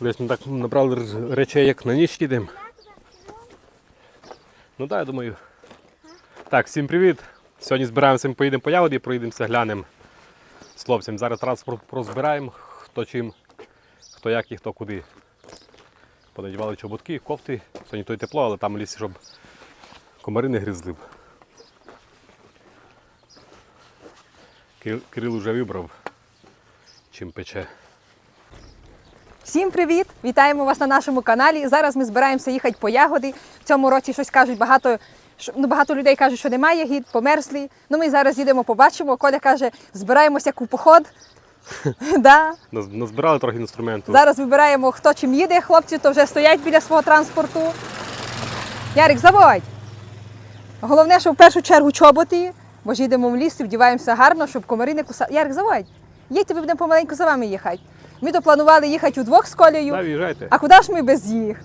Десь ми так набрали речей, як на ніч їдемо. Ну так, я думаю. Так, всім привіт. Сьогодні збираємося, ми поїдемо по ягоді, проїдемося, глянемо з хлопцем. Зараз транспорт розбираємо, хто чим, хто як і хто куди. Понадівали чоботки, кофти. Сьогодні то й тепло, але там в лісі, щоб комари не. Кир- Кирил вже вибрав, чим пече. Всім привіт! Вітаємо вас на нашому каналі. Зараз ми збираємося їхати по ягоди. В цьому році щось кажуть багато. Ну, багато людей кажуть, що немає ягід, померзли. Ну ми зараз їдемо, побачимо. Коля каже, збираємося як у поход. да. Назбирали трохи інструменту. Зараз вибираємо, хто чим їде. Хлопці то вже стоять біля свого транспорту. Ярик, заводь! Головне, що в першу чергу чоботи, бо ж їдемо в ліс і вдіваємося гарно, щоб комари не кусали. Ярик, заводь! Їдьте, ми будемо помаленьку за вами їхати. Ми то планували їхати удвох з колею. Да, в'їжджайте. А куди ж ми без їх?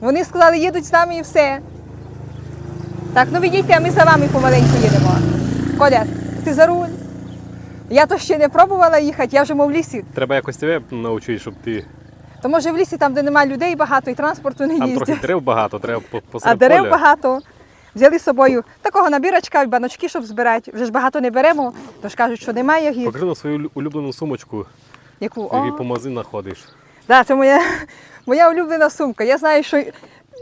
Вони сказали, їдуть з нами і все. Так, ну відійте, а ми за вами помаленьку їдемо. Коля, ти за руль. Я то ще не пробувала їхати, я вже мов в лісі. Треба якось тебе навчити, щоб ти. То може в лісі, там, де немає людей багато і транспорту не Там трохи дерев багато, треба по- А дерев поля. багато. Взяли з собою такого набірочка, баночки, щоб збирати. Вже ж багато не беремо, тож кажуть, що немає їх. Покрила свою улюблену сумочку, Яку? О, по магазинах ходиш. да, це моя, моя улюблена сумка. Я знаю, що,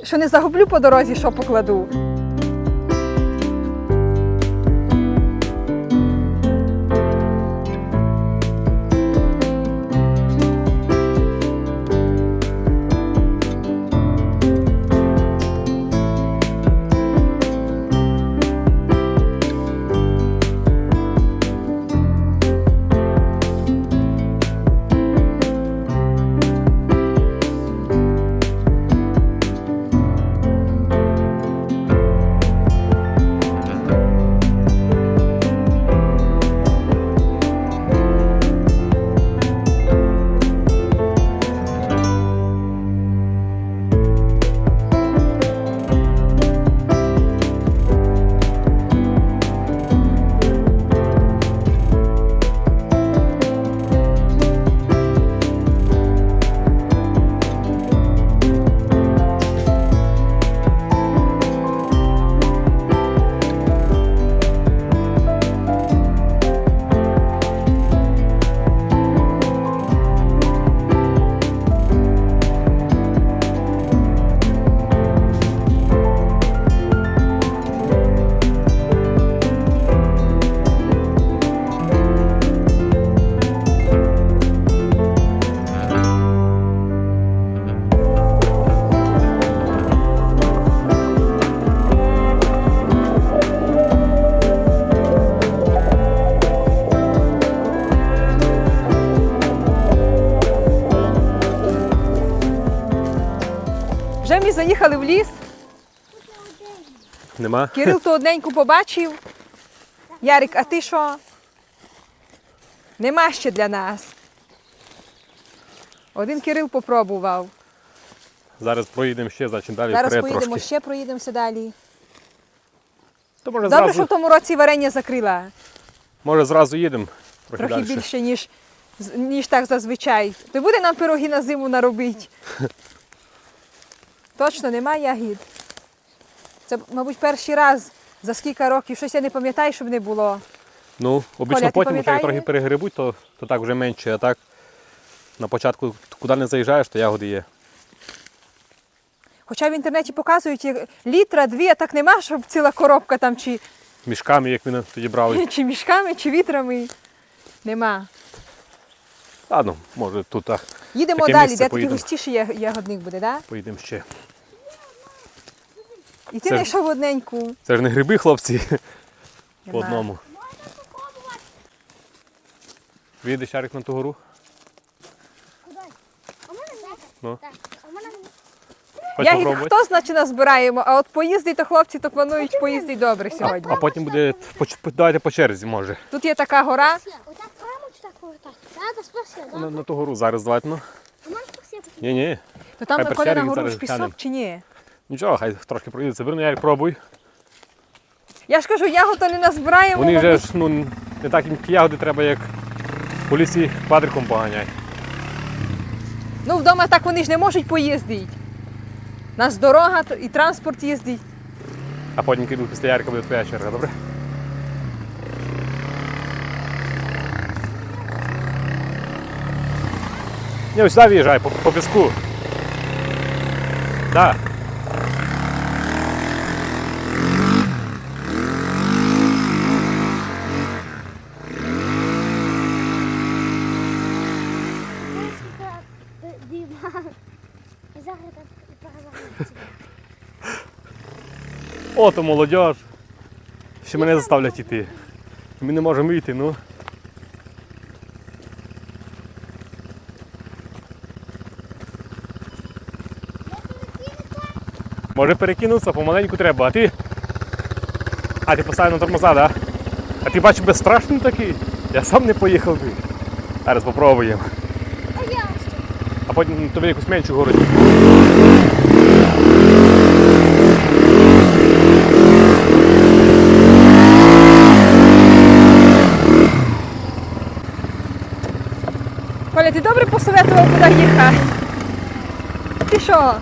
що не загублю по дорозі, що покладу. Ми заїхали в ліс. Нема? Кирил то одненьку побачив. Ярик, а ти що? Нема ще для нас. Один Кирил попробував. Зараз проїдемо ще, значить далі Зараз вперед поїдемо, трошки. ще проїдемося далі. То може Добре, що в тому році варення закрила. може зразу їдемо трохи Трохи далі. більше, ніж, ніж так зазвичай. То буде нам пироги на зиму наробити. Точно, немає ягід. Це, мабуть, перший раз за скільки років. Щось я не пам'ятаю, щоб не було. Ну, обично Коля, ти потім, вже як пам'ятаєш? трохи перегребуть, то, то так вже менше, а так на початку, куди не заїжджаєш, то ягоди є. Хоча в інтернеті показують як літра, дві, а так нема, щоб ціла коробка там чи, Мішками, як ми тоді брали. чи мішками, чи вітрами. Нема. Ладно, може тут так, Їдемо Таке далі, де такий густіший ягодник буде, так? Да? поїдемо ще. І ти знайшов одненьку. Це ж не гриби, хлопці, по одному. Війдеш Ярик на ту гору? Ну. Ягід хто значить назбираємо, а от поїздить, то хлопці то планують поїздити добре сьогодні. А потім буде, давайте по черзі, може. Тут є така гора. отак прямо чи так повертати? Так, спроси, На, на ту гору зараз давайте, ну. Ні, ні. То там Хай на коля на Ярик гору зараз ж пісок глянемо. чи ні? Нічого, хай трошки проїдеться. Верно, Ярик, пробуй. Я ж кажу, ягод то не назбираємо. Вони вже ж ну, не так їм ягоди треба, як по лісі квадриком поганяй. Ну, вдома так вони ж не можуть поїздити. У нас дорога то- і транспорт їздить. А потім піду після Ярика буде твоя черга, добре? Ні, ось сюди виїжджай, по, по піску. Да. Ото молодь. Ще мене заставлять йти. Ми не можемо йти, ну. Може перекинутися, помаленьку треба, а ти. А ти поставив на тормоза, да? А ти бачиш безстрашний такий? Я сам не поїхав би. Зараз попробуємо. А я? А потім тобі якусь меншу городь. Коля, ти добре посоветував, куди їхати? Ти що?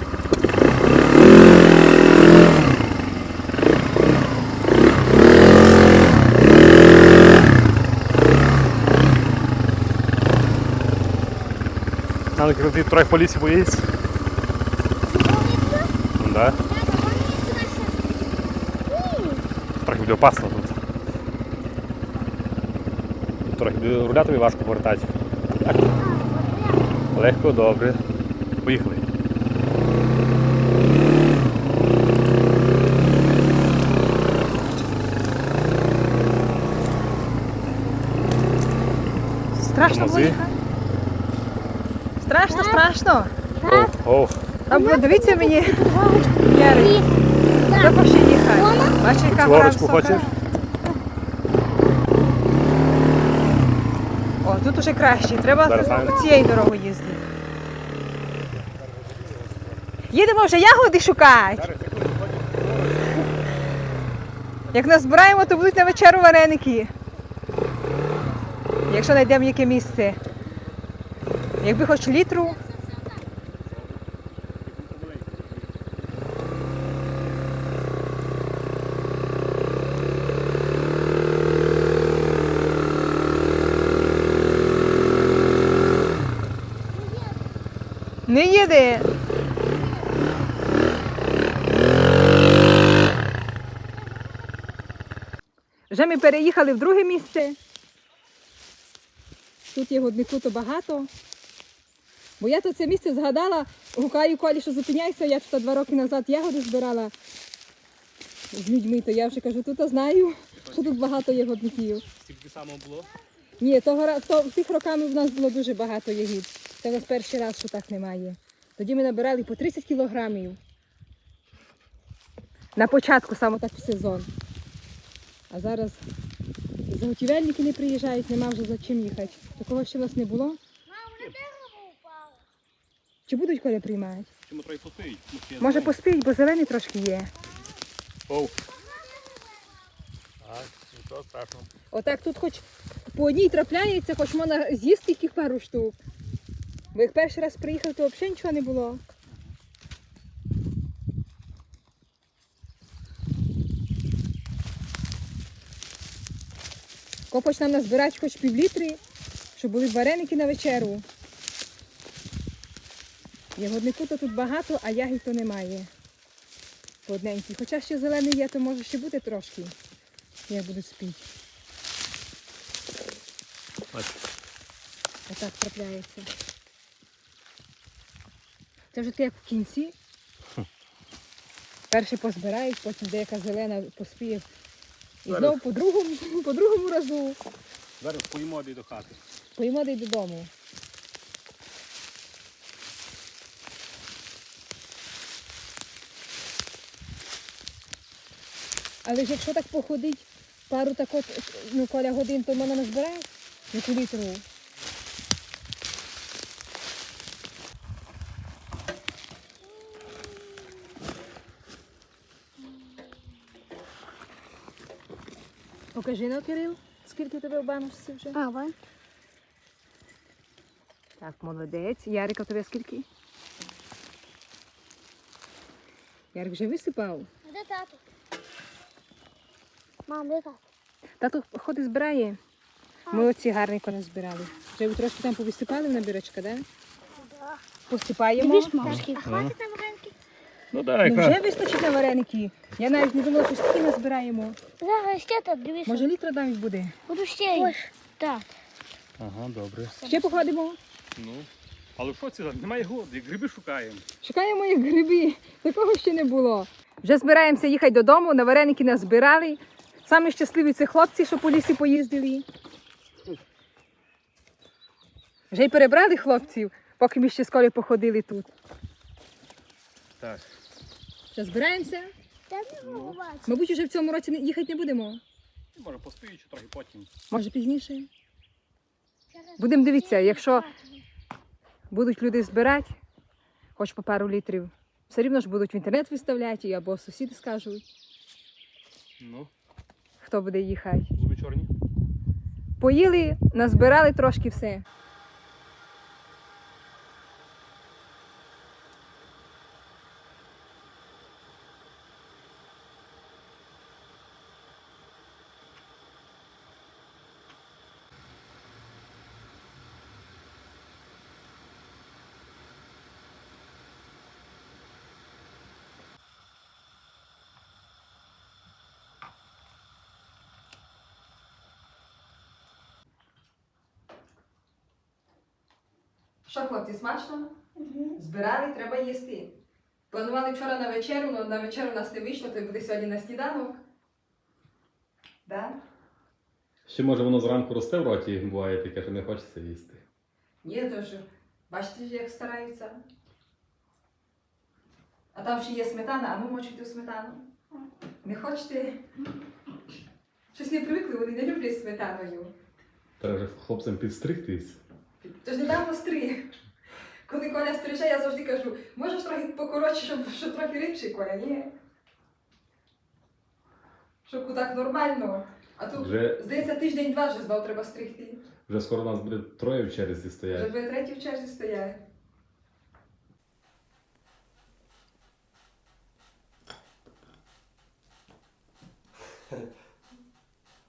Надо ти трохи поліції боїться. Ну, да. Трохи буде опасно тут. Трохи буде руля тобі важко повертати. Так, легко, добре. Поїхали. Страшно їхати? Страшно, страшно. О, дивіться мені, Ярик, пошли їхати. Бачиш, яка Лорочку висока? хочеш? О, тут уже краще. Треба Зараз саме. цією дорогою їздити. Їдемо вже ягоди шукати. Як назбираємо, то будуть на вечеру вареники. Якщо знайдемо яке місце. Якби хоч літру. Не їде. Вже ми переїхали в друге місце. Тут є годнику то багато. Бо я то це місце згадала, гукаю Колі, що зупиняйся, я тут два роки назад ягоди збирала з людьми, то я вже кажу, тут знаю, що тут багато є годників. Скільки само було? Ні, того, то, тих роками в нас було дуже багато ягід. Це в нас перший раз, що так немає. Тоді ми набирали по 30 кілограмів. На початку саме так в сезон. А зараз заготівельники не приїжджають, нема вже за чим їхати. Такого ще в нас не було. Мам, на дерево упало. Чи будуть коли приймати? Чому трохи постоїть? Може поспіють, бо зелений трошки є. Оу. Так, нічого страшного. Отак тут хоч по одній трапляється, хоч можна з'їсти тих пару штук. Бо як перший раз приїхали, то взагалі нічого не було. Копоч нам назбирати хоч півлітри, щоб були вареники на вечеру. Ягоднику то тут багато, а ягід то немає. По. Хоча ще зелений є, то може ще бути трошки. Я буду спіти. Отак трапляється. Це вже таке як в кінці. Перші позбирають, потім деяка зелена поспіє. І знову по другому, по другому разу Зараз поїмо до хати. поїмо де додому. Але ж якщо так походить, пару так от, ну, коля годин, то можна назбирає яку літру. Покажи на Кирил, скільки тебе в баночці вже. А, вон. Так, молодець. Ярика, тобі скільки? Ярик вже висипав. Де тато? Мам, де тато? Тато ходить збирає. Ми оці гарненько не збирали. Вже трошки там повисипали в набірочка, так? Да? Да. Посипаємо. Дивись, мам. Хватить на вареники? Ну Ну, вже вистачить на вареники. Я навіть не думала, що стільки назбираємо. Зараз ще тут, дивись. Може літра навіть буде. Буду ще. Так. Ага, добре. Ще походимо. Ну. Але що це? Немає годи, гриби шукаємо. Шукаємо як гриби. Такого ще не було. Вже збираємося їхати додому, на вареники назбирали. Самі щасливі це хлопці, що по лісі поїздили. Вже й перебрали хлопців, поки ми ще Колею походили тут. Так. Що, збираємося? Бачу. Мабуть, вже в цьому році їхати не будемо. Може постоїть трохи потім. Може пізніше. Будемо дивитися, якщо будуть люди збирати, хоч по пару літрів, все рівно ж будуть в інтернет виставляти, і або сусіди скажуть, Ну, хто буде їхати. зуби чорні. Поїли, назбирали трошки все. Що, хлопці, смачно? Збирали, треба їсти. Планували вчора на вечерю, але на вечерю у нас не вийшло, то буде сьогодні на сніданок. Да? Ще може воно зранку росте в роті, буває таке, що не хочеться їсти. Ні, то ж, бачите, як стараються. А там ще є сметана, а ну мочите сметану. Не хочете? Щось не привикли, вони не люблять сметаною. Треба вже хлопцям підстригтись. Тож недавно стриг. Коли Коля стриже, я завжди кажу, можеш трохи покоротше, щоб, щоб трохи рідший Коля, ні. Щоб так нормально. А тут, Вже, здається, тиждень-два вже знов треба стригти. вже скоро нас буде троє в черзі Вже стоять. двоє треті в черзі стоять.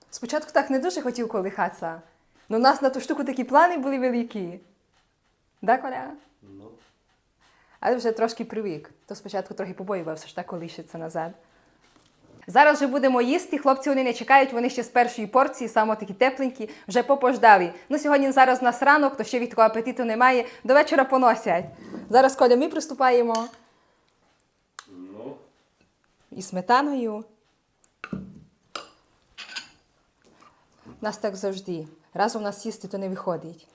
Спочатку так не дуже хотів колихатися. Але у нас на ту штуку такі плани були великі. Да, Коля? Ну. Але вже трошки привик. То спочатку трохи побоювався, що так колишиться назад. Зараз вже будемо їсти. Хлопці вони не чекають, вони ще з першої порції, саме такі тепленькі, вже попождали. Ну сьогодні зараз у нас ранок, то ще від такого апетиту немає. До вечора поносять. Зараз Коля, ми приступаємо Ну. і сметаною. Нас так завжди. Разом у нас їсти то не виходить.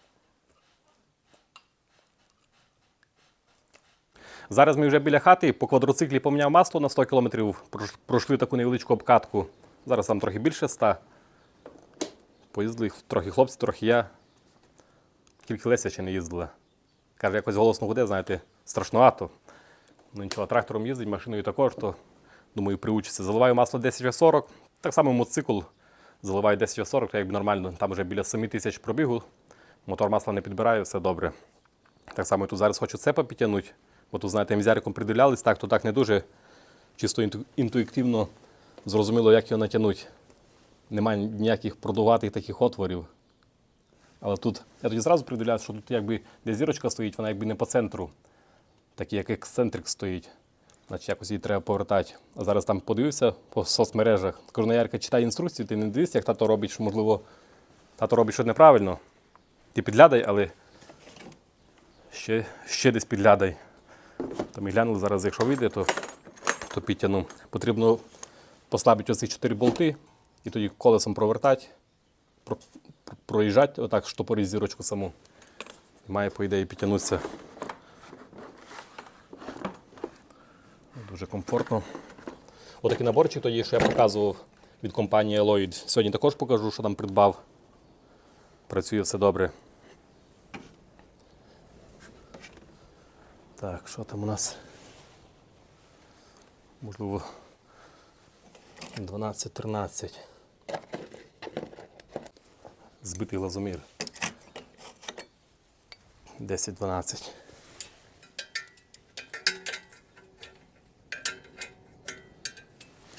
Зараз ми вже біля хати, по квадроциклі поміняв масло на 100 км, прош- пройшли таку невеличку обкатку. Зараз там трохи більше 100. Поїздили трохи хлопці, трохи я. Тільки Леся ще не їздила. Каже, якось голосно гуде, знаєте, страшнувато. Ну нічого, трактором їздить, машиною також, то думаю, приучиться. Заливаю масло 10В40. Так само мотоцикл заливаю 10В40, так якби нормально. Там вже біля 7 тисяч пробігу. Мотор масла не підбирає, все добре. Так само я тут зараз хочу цепа підтягнути, бо тут, знаєте, мізяриком придивлялись, так, то так не дуже чисто інту- інтуїтивно зрозуміло, як його натягнути. Немає ніяких продуватих таких отворів. Але тут я тоді зразу придивлявся, що тут якби де зірочка стоїть, вона якби не по центру, такий як ексцентрик стоїть. Значить, якось її треба повертати. А зараз там подивився по соцмережах. Кажу, «Ну, Ярка, читай інструкції, ти не дивишся, як тато робить, що можливо, тато робить щось неправильно. Ти підглядай, але ще, ще десь підглядай. То ми глянули зараз, якщо вийде, то, то підтягну. Потрібно послабити оці чотири болти і тоді колесом провертати, про, про- проїжджати, отак штопорить зірочку саму. І має, по ідеї, підтягнутися. Дуже комфортно. Отакий наборчик тоді, що я показував від компанії Lloyd. Сьогодні також покажу, що там придбав. Працює все добре. Так, що там у нас? Можливо, 12-13. Збитий лазомір. 10-12.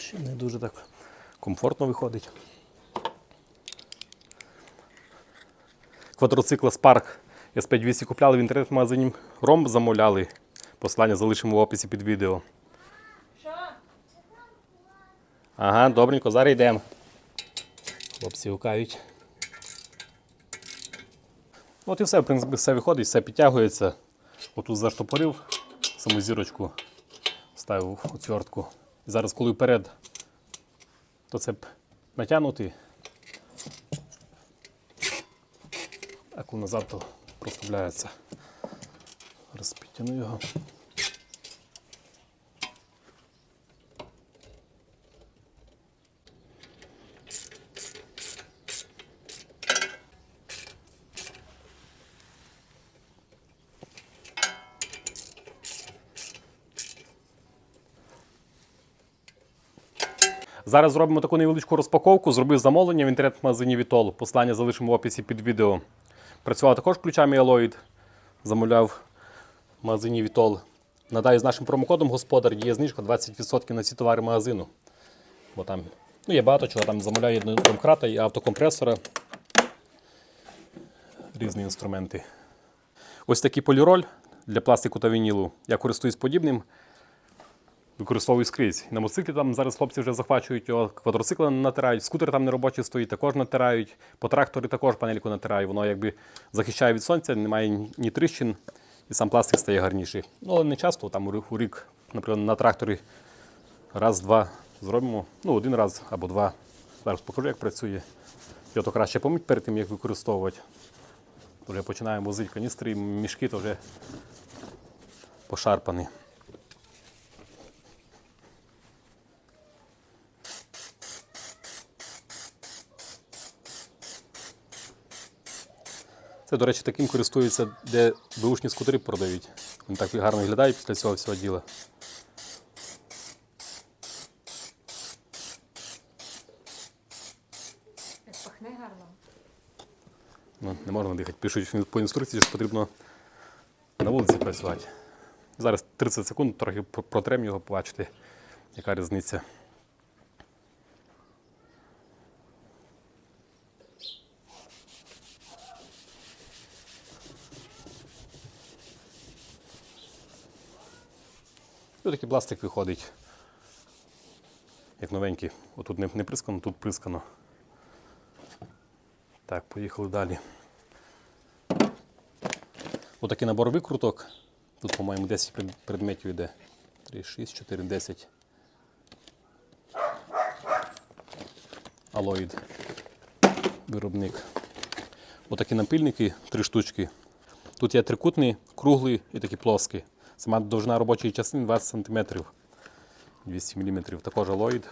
Ще не дуже так комфортно виходить. Квадроцикл Spark SP200 купляли в інтернет-магазині Ром замовляли. Посилання залишимо в описі під відео. Ага, добренько, зараз йдемо. Хлопці гукають. От і все, в принципі, все виходить, все підтягується. Отут заштопорив саму зірочку, ставив отвертку. І зараз, коли вперед, то це б натягнути. А назад, то проставляється. Розпідтяну його. Зараз зробимо таку невеличку розпаковку. Зробив замовлення в інтернет-магазині Vitol. Послання залишимо в описі під відео. Працював також ключами Alloyd. Замовляв в магазині Vitol. Надаю з нашим промокодом господар є знижка 20% на ці товари магазину. Бо там ну, є багато чого. Там замовляю домкрата, і автокомпресора. Різні інструменти. Ось такий поліроль для пластику та вінілу. Я користуюсь подібним використовую скрізь. На мотоциклі там зараз хлопці вже захвачують його, квадроцикли натирають, скутер там неробочий стоїть, також натирають. По тракторі також панельку натирають. Воно якби захищає від сонця, немає ні- тріщин, і сам пластик стає гарніший. Ну, але не часто, там у рік, наприклад, на тракторі раз-два зробимо. Ну, один раз або два. Зараз покажу, як працює. Його то краще помить перед тим, як використовувати. Вже починаємо возити каністри, мішки то вже пошарпані. Це, до речі, таким користуються, де беушні скутери продають. Вони так гарно виглядають після цього всього діла. Пахне гарно. Ну, не можна дихати. Пишуть по інструкції, що потрібно на вулиці працювати. Зараз 30 секунд, трохи протрем його, побачити, яка різниця. Ось такий пластик виходить. Як новенький. Отут не, не прискано, тут прискано. Так, поїхали далі. Отакий набор викруток. Тут, по-моєму, 10 предметів йде. 3, 6, 4, 10. Алоїд. Виробник. Отакі напильники, три штучки. Тут є трикутний, круглий і такі плоскі. Сама довжина робочої частини 20 см. 200 мм. Також алоїд.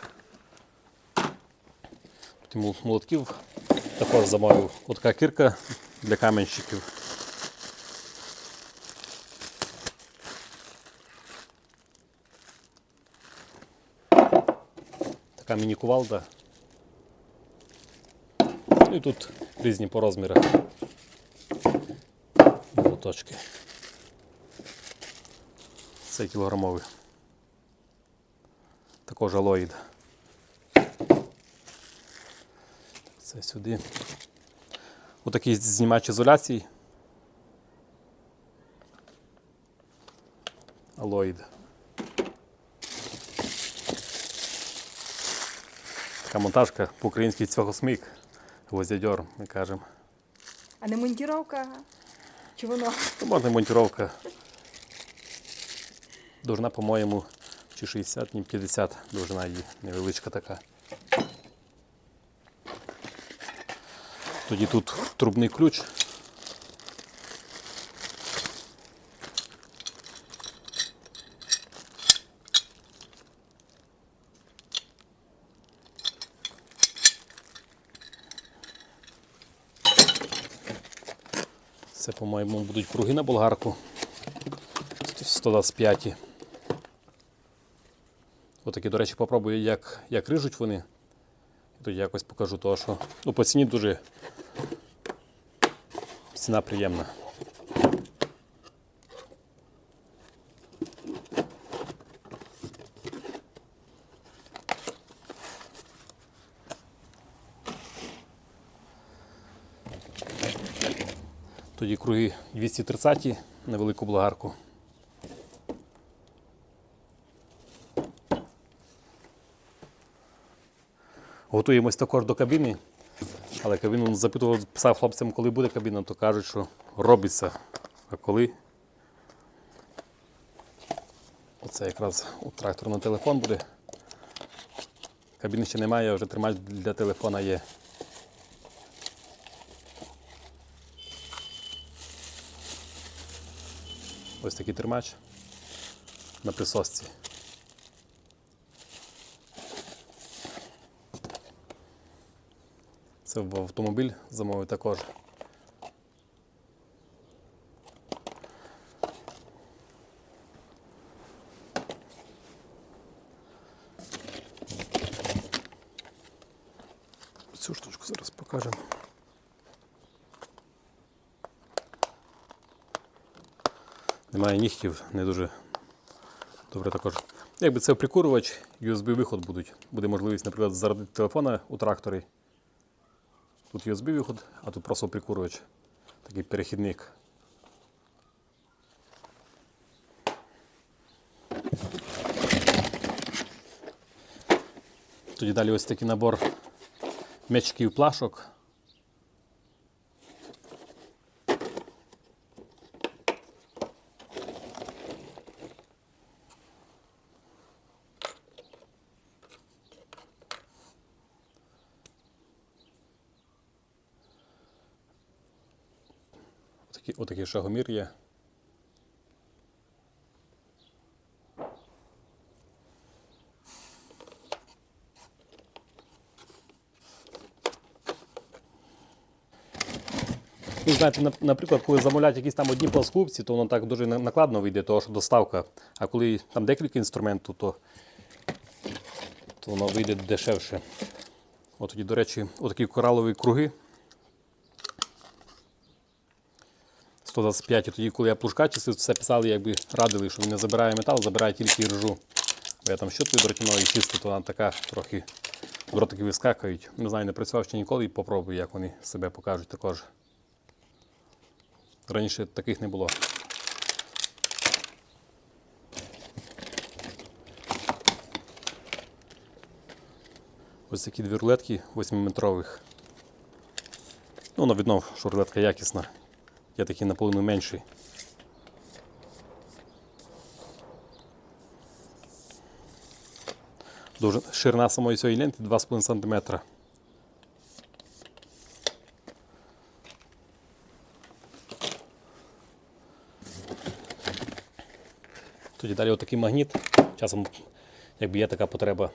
Потім мол- молотків також замовив. Отака кірка для каменщиків. Така міні-кувалда. Ну і тут різні по розмірах. Молоточки. Це кілограмовий. Також алоїд. Це сюди. Отакий знімач ізоляції. Алоїд. Така монтажка по-українськи цвяхосмик. Гвоздядьор, ми кажемо. А не монтіровка? Чи воно? Ну, можна монтировка. Довжина, по-моєму, чи 60, ні 50 довжина її, невеличка така. Тоді тут трубний ключ. Це, по-моєму, будуть круги на болгарку. 125. Отакі, до речі, попробую, як як рижуть вони. Тоді якось покажу, того, що ну, по ціні дуже ціна приємна. Тоді круги 230 на велику благарку. Готуємось також до кабіни. Але кабіну запитував, писав хлопцям, коли буде кабіна, то кажуть, що робиться. А коли? Оце якраз у трактора на телефон буде. Кабіни ще немає, вже тримач для телефона є. Ось такий тримач на присосці. В автомобіль замовив також. Цю штучку зараз покажемо. Немає нігтів, не дуже добре також. Якби це прикурювач, USB-виход будуть. Буде можливість, наприклад, зарядити телефона у тракторі. Тут USB-виход, а тут просто прикурювач. Такий перехідник. Тоді далі ось такий набор м'ячків плашок. Отакий, шагомір є. Ви знаєте, наприклад, коли замовляють якісь там одні плоскупці, то воно так дуже накладно вийде, того що доставка. А коли там декілька інструментів, то, то воно вийде дешевше. От тоді, до речі, отакі коралові круги. 125, і тоді, коли я плужка чистив, все писали, якби радили, що він не забирає метал, забирає тільки ржу. Бо я там щоткою дротяною чистив, то вона така трохи дротики вискакають. Не знаю, не працював ще ніколи і попробую, як вони себе покажуть також. Раніше таких не було. Ось такі дві рулетки 8-метрових. Ну, воно видно, що рулетка якісна. Є такі наполовину. Довжин- Ширина самої цієї ленти 2,5 см. Тоді далі отакий магніт. Часом, якби є така потреба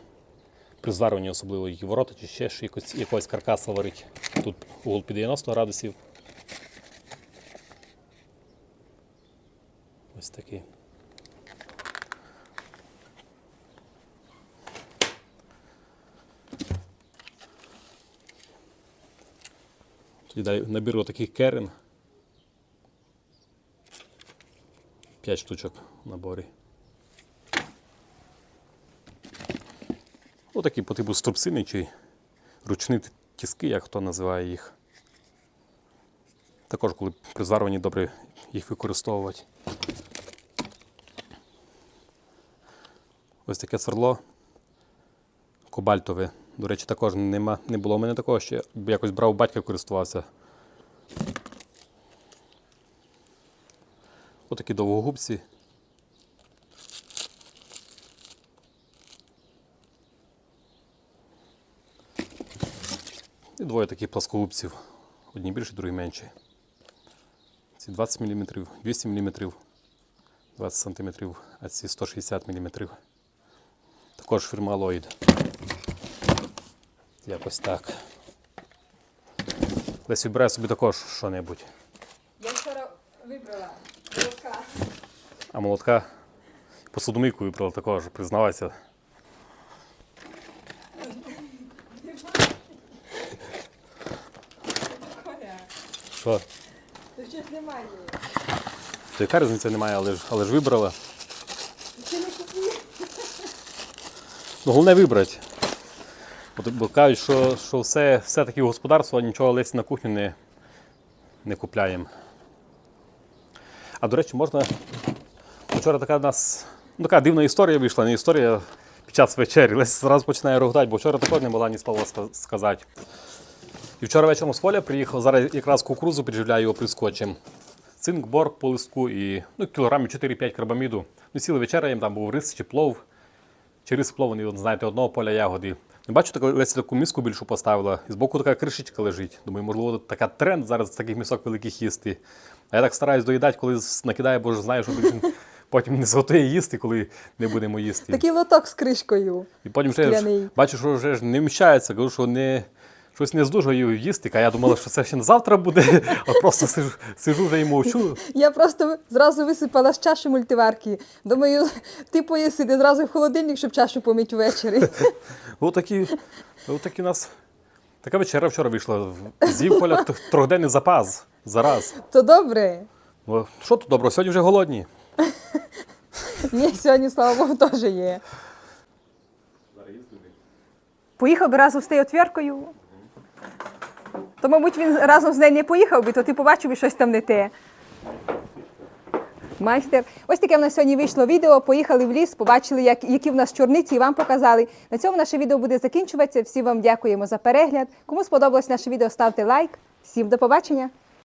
при зварюванні, особливо її ворота чи ще якось, якогось каркаса варить. Тут угол під 90 градусів. Такий. Тоді далі набір таких керен. 5 штучок в наборі. Отакі по типу струбцини чи ручні тіски, як хто називає їх. Також, коли при зварюванні добре їх використовувати. Ось таке сверло кобальтове. До речі, також нема, не було в мене такого, ще якось брав батька користувався. Отакі довгогубці. І двоє таких плоскогубців. Одні більші, другі менші. Ці 20 мм, 200 мм, 20 см, а ці 160 мм. Також фірма Lloyd. Якось так. Десь вибираю собі також що-небудь. Я вчора вибрала молока. А молотка посудомийку вибрала також, признавайся. Що? то щось немає. То яка різниця немає, але ж, але ж вибрала. Ти не купуєш? Ну, головне вибрати. Бо, бо кажуть, що, що все, все таки господарство, а нічого лезть на кухню не, не купляємо. А до речі, можна. Вчора така в нас ну, така дивна історія вийшла, не історія під час вечері. Лесь зразу починає роготати, бо вчора також не могла ні слова сказати. І вчора вечором з поля приїхав, зараз якраз кукурузу підживляю його прискочем. Цинк, борг по листку і ну, кілограмів 4-5 карбаміду. Ну, сіли вечеряємо, там був рис чи плов. Плов, вони, знаєте, одного поля ягоди. Не бачу, таку, Леся таку миску більшу поставила, і збоку така кришечка лежить. Думаю, можливо, така тренд зараз таких місок великих їсти. А я так стараюсь доїдати, коли накидає, накидаю, бо ж знаю, що він потім не зготує їсти, коли не будемо їсти. Такий лоток з кришкою. І потім ж, бачу, що вже ж не вміщається, кажу, що не, щось не здужую їсти. А я думала, що це ще на завтра буде, а просто сижу, сижу вже і мовчу. Я просто зразу висипала з чаші мультиварки. Думаю, ти поїси, де зразу в холодильник, щоб чашу помити ввечері. Отакі, у нас. Така вечера вчора вийшла. З'їв поля трьохденний запас. Зараз. То добре. Що тут добро? Сьогодні вже голодні. Ні, сьогодні, слава Богу, теж є. Поїхав би разом з тією отвіркою. То, мабуть, він разом з нею не поїхав би, то ти побачив би щось там не те. Майстер. Ось таке в нас сьогодні вийшло відео. Поїхали в ліс, побачили, як, які в нас чорниці, і вам показали. На цьому наше відео буде закінчуватися. Всі вам дякуємо за перегляд. Кому сподобалось наше відео, ставте лайк. Всім до побачення!